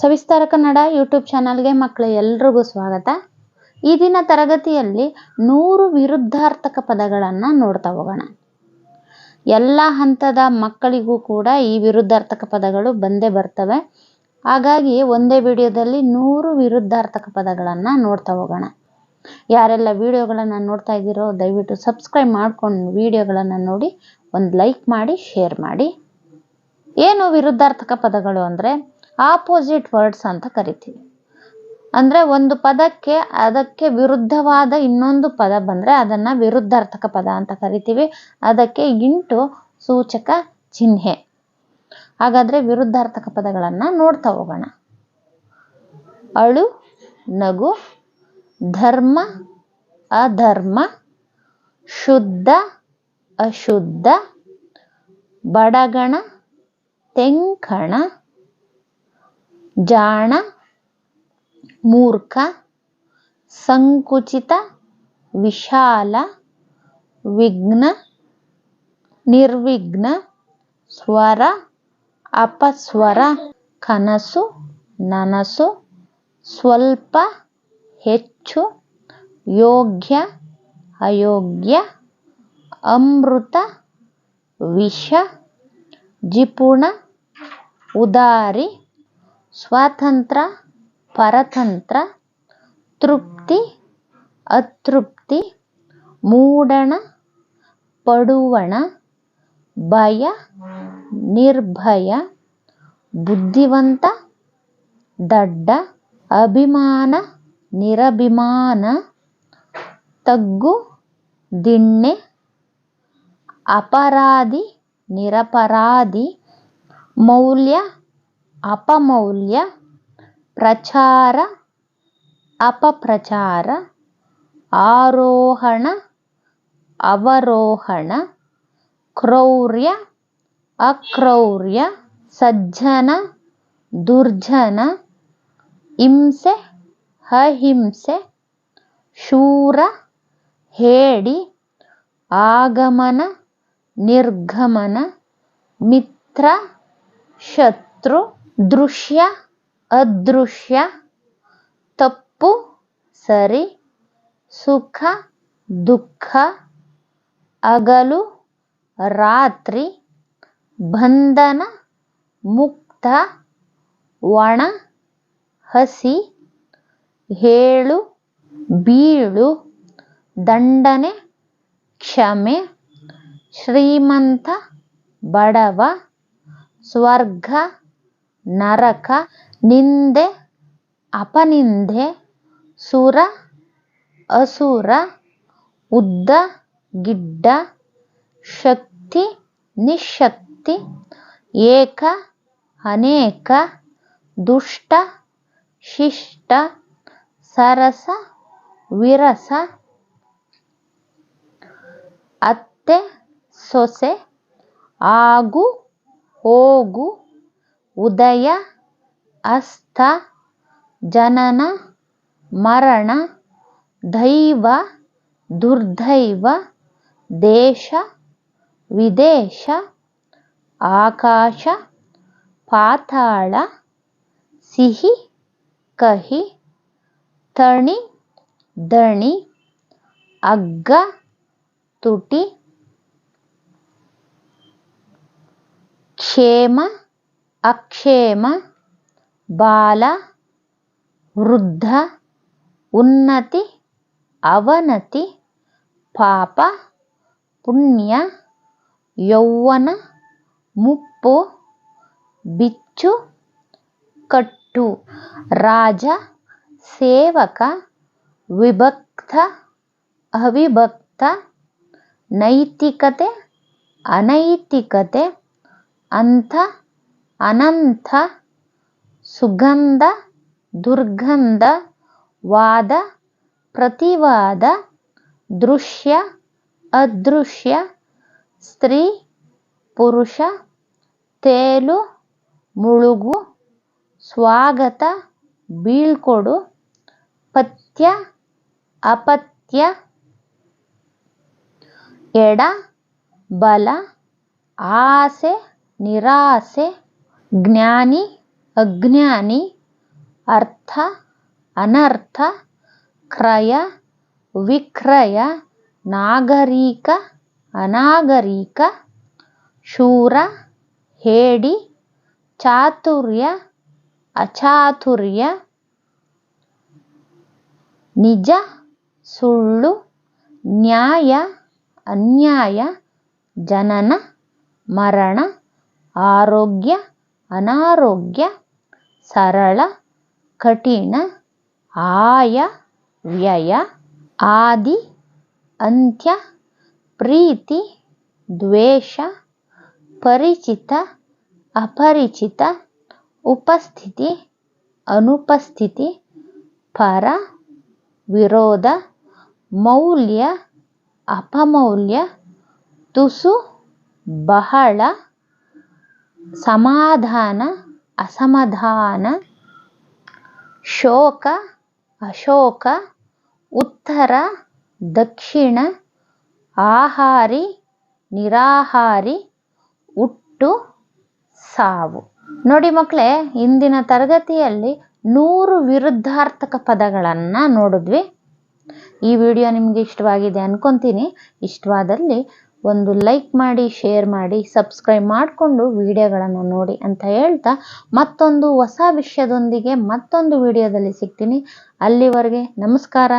ಸವಿಸ್ತಾರ Kannada YouTube ಚಾನಲ್ಗೆ ಮಕ್ಕಳ ಎಲ್ರಿಗೂ ಸ್ವಾಗತ. ಈ ದಿನ ತರಗತಿಯಲ್ಲಿ ನೂರು ವಿರುದ್ಧಾರ್ಥಕ ಪದಗಳನ್ನು ನೋಡ್ತಾ ಹೋಗೋಣ. ಎಲ್ಲ ಹಂತದ ಮಕ್ಕಳಿಗೂ ಕೂಡ ಈ ವಿರುದ್ಧಾರ್ಥಕ ಪದಗಳು ಬಂದೇ ಬರ್ತವೆ. ಹಾಗಾಗಿ ಒಂದೇ ವಿಡಿಯೋದಲ್ಲಿ ನೂರು ವಿರುದ್ಧಾರ್ಥಕ ಪದಗಳನ್ನು ನೋಡ್ತಾ ಹೋಗೋಣ. ಯಾರೆಲ್ಲ ವಿಡಿಯೋಗಳನ್ನು ನೋಡ್ತಾ ಇದ್ದೀರೋ ದಯವಿಟ್ಟು ಸಬ್ಸ್ಕ್ರೈಬ್ ಮಾಡ್ಕೊಂಡು ವಿಡಿಯೋಗಳನ್ನು ನೋಡಿ, ಒಂದು ಲೈಕ್ ಮಾಡಿ, ಶೇರ್ ಮಾಡಿ. ಏನು ವಿರುದ್ಧಾರ್ಥಕ ಪದಗಳು ಅಂದರೆ? ಆಪೋಸಿಟ್ ವರ್ಡ್ಸ್ ಅಂತ ಕರಿತೀವಿ. ಅಂದರೆ ಒಂದು ಪದಕ್ಕೆ ಅದಕ್ಕೆ ವಿರುದ್ಧವಾದ ಇನ್ನೊಂದು ಪದ ಬಂದರೆ ಅದನ್ನು ವಿರುದ್ಧಾರ್ಥಕ ಪದ ಅಂತ ಕರಿತೀವಿ. ಅದಕ್ಕೆ ಇಂಟು ಸೂಚಕ ಚಿಹ್ನೆ. ಹಾಗಾದರೆ ವಿರುದ್ಧಾರ್ಥಕ ಪದಗಳನ್ನು ನೋಡ್ತಾ ಹೋಗೋಣ. ಅಳು, ನಗು, ಧರ್ಮ, ಅಧರ್ಮ, ಶುದ್ಧ, ಅಶುದ್ಧ, ಬಡಗಣ, ತೆಂಕಣ ಜಾಣ, ಮೂರ್ಖ, ಸಂಕುಚಿತ, ವಿಶಾಲ, ವಿಘ್ನ, ನಿರ್ವಿಘ್ನ, ಸ್ವರ, ಅಪಸ್ವರ, ಕನಸು, ನನಸು, ಸ್ವಲ್ಪ, ಹೆಚ್ಚು, ಯೋಗ್ಯ, ಅಯೋಗ್ಯ, ಅಮೃತ, ವಿಷ, ಜಿಪುಣ, ಉದಾರಿ ಸ್ವಾತಂತ್ರ್ಯ ಪರತಂತ್ರ, ತೃಪ್ತಿ, ಅತೃಪ್ತಿ, ಮೂಡಣ, ಪಡುವಣ, ಭಯ, ನಿರ್ಭಯ, ಬುದ್ಧಿವಂತ, ದಡ್ಡ, ಅಭಿಮಾನ, ನಿರಭಿಮಾನ, ತಗ್ಗು, ದಿಣ್ಣೆ, ಅಪರಾಧಿ, ನಿರಪರಾಧಿ, ಮೌಲ್ಯ ಅಪಮೌಲ್ಯ, ಪ್ರಚಾರ, ಅಪಪ್ರಚಾರ, ಆರೋಹಣ, ಅವರೋಹಣ, ಕ್ರೌರ್ಯ, ಅಕ್ರೌರ್ಯ, ಸಜ್ಜನ, ದುರ್ಜನ, ಹಿಂಸೆ, ಅಹಿಂಸೆ, ಶೂರ, ಹೇಡಿ, ಆಗಮನ, ನಿರ್ಗಮನ, ಮಿತ್ರ, ಶತ್ರು ದೃಶ್ಯ, ಅದೃಶ್ಯ, ತಪ್ಪು, ಸರಿ, ಸುಖ, ದುಃಖ ಹಗಲು ರಾತ್ರಿ, ಬಂಧನ, ಮುಕ್ತ, ಒಣ, ಹಸಿ, ಹೇಳು, ಬೀಳು, ದಂಡನೆ, ಕ್ಷಮೆ, ಶ್ರೀಮಂತ, ಬಡವ, ಸ್ವರ್ಗ ನರಕ, ನಿಂದೆ, ಅಪನಿಂದೆ, ಸುರ, ಅಸುರ, ಉದ್ದ, ಗಿಡ್ಡ, ಶಕ್ತಿ, ನಿಶಕ್ತಿ, ಏಕ, ಅನೇಕ, ದುಷ್ಟ, ಶಿಷ್ಟ, ಸರಸ, ವಿರಸ, ಅತ್ತೆ, ಸೊಸೆ, ಆಗು, ಹೋಗು ಉದಯ ಅಸ್ತ ಜನನ, ಮರಣ, ದೈವ, ದುರ್ದೈವ, ದೇಶ, ವಿದೇಶ, ಆಕಾಶ, ಪಾತಾಳ, ಸಿಹಿ, ಕಹಿ, ತಣಿ, ದಣಿ, ಅಗ್ಗ, ತುಟಿ, ಕ್ಷೇಮ ಅಕ್ಷೇಮ, ಬಾಲ, ವೃದ್ಧ, ಉನ್ನತಿ, ಅವನತಿ, ಪಾಪ, ಪುಣ್ಯ ಯೌವನ ಮುಪ್ಪು, ಬಿಚ್ಚು, ಕಟ್ಟು, ರಾಜ, ಸೇವಕ, ವಿಭಕ್ತ, ಅವಿಭಕ್ತ, ನೈತಿಕತೆ, ಅನೈತಿಕತೆ, ಅಂಥ ಅನಂತ ಸುಗಂಧ ದುರ್ಗಂಧ ವಾದ ಪ್ರತಿವಾದ ದೃಶ್ಯ ಅದೃಶ್ಯ ಸ್ತ್ರೀ ಪುರುಷ ತೇಲು ಮುಳುಗು ಸ್ವಾಗತ ಬೀಳ್ಕೊಡು ಪಥ್ಯ ಅಪತ್ಯ ಎಡ ಬಲ ಆಸೆ ನಿರಾಸೆ ಜ್ಞಾನಿ, ಅಜ್ಞಾನಿ, ಅರ್ಥ, ಅನರ್ಥ, ಕ್ರಯ, ವಿಕ್ರಯ, ನಾಗರಿಕ, ಅನಾಗರಿಕ, ಶೂರ, ಹೇಡಿ, ಚಾತುರ್ಯ, ಅಚಾತುರ್ಯ, ನಿಜ, ಸುಳ್ಳು, ನ್ಯಾಯ, ಅನ್ಯಾಯ, ಜನನ, ಮರಣ, ಆರೋಗ್ಯ ಅನಾರೋಗ್ಯ, ಸರಳ, ಕಠಿಣ, ಆಯ, ವ್ಯಯ, ಆದಿ, ಅಂತ್ಯ, ಪ್ರೀತಿ, ದ್ವೇಷ, ಪರಿಚಿತ, ಅಪರಿಚಿತ, ಉಪಸ್ಥಿತಿ, ಅನುಪಸ್ಥಿತಿ, ಪರ, ವಿರೋಧ, ಮೌಲ್ಯ, ಅಪಮೌಲ್ಯ, ತುಸು, ಬಹಳ ಸಮಾಧಾನ, ಅಸಮಾಧಾನ, ಶೋಕ, ಅಶೋಕ, ಉತ್ತರ, ದಕ್ಷಿಣ, ಆಹಾರಿ, ನಿರಾಹಾರಿ, ಹುಟ್ಟು, ಸಾವು. ನೋಡಿ ಮಕ್ಕಳೇ, ಇಂದಿನ ತರಗತಿಯಲ್ಲಿ ನೂರು ವಿರುದ್ಧಾರ್ಥಕ ಪದಗಳನ್ನು ನೋಡಿದ್ವಿ. ಈ ವಿಡಿಯೋ ನಿಮಗೆ ಇಷ್ಟವಾಗಿದೆ ಅನ್ಕೊತೀನಿ. ಇಷ್ಟವಾದಲ್ಲಿ ಒಂದು ಲೈಕ್ ಮಾಡಿ ಶೇರ್ ಮಾಡಿ ಸಬ್ಸ್ಕ್ರೈಬ್ ಮಾಡಿಕೊಂಡು ವಿಡಿಯೋಗಳನ್ನು ನೋಡಿ ಅಂತ ಹೇಳ್ತಾ ಮತ್ತೊಂದು ಹೊಸ ವಿಷಯದೊಂದಿಗೆ ಮತ್ತೊಂದು ವಿಡಿಯೋದಲ್ಲಿ ಸಿಗ್ತೀನಿ. ಅಲ್ಲಿವರೆಗೆ ನಮಸ್ಕಾರ.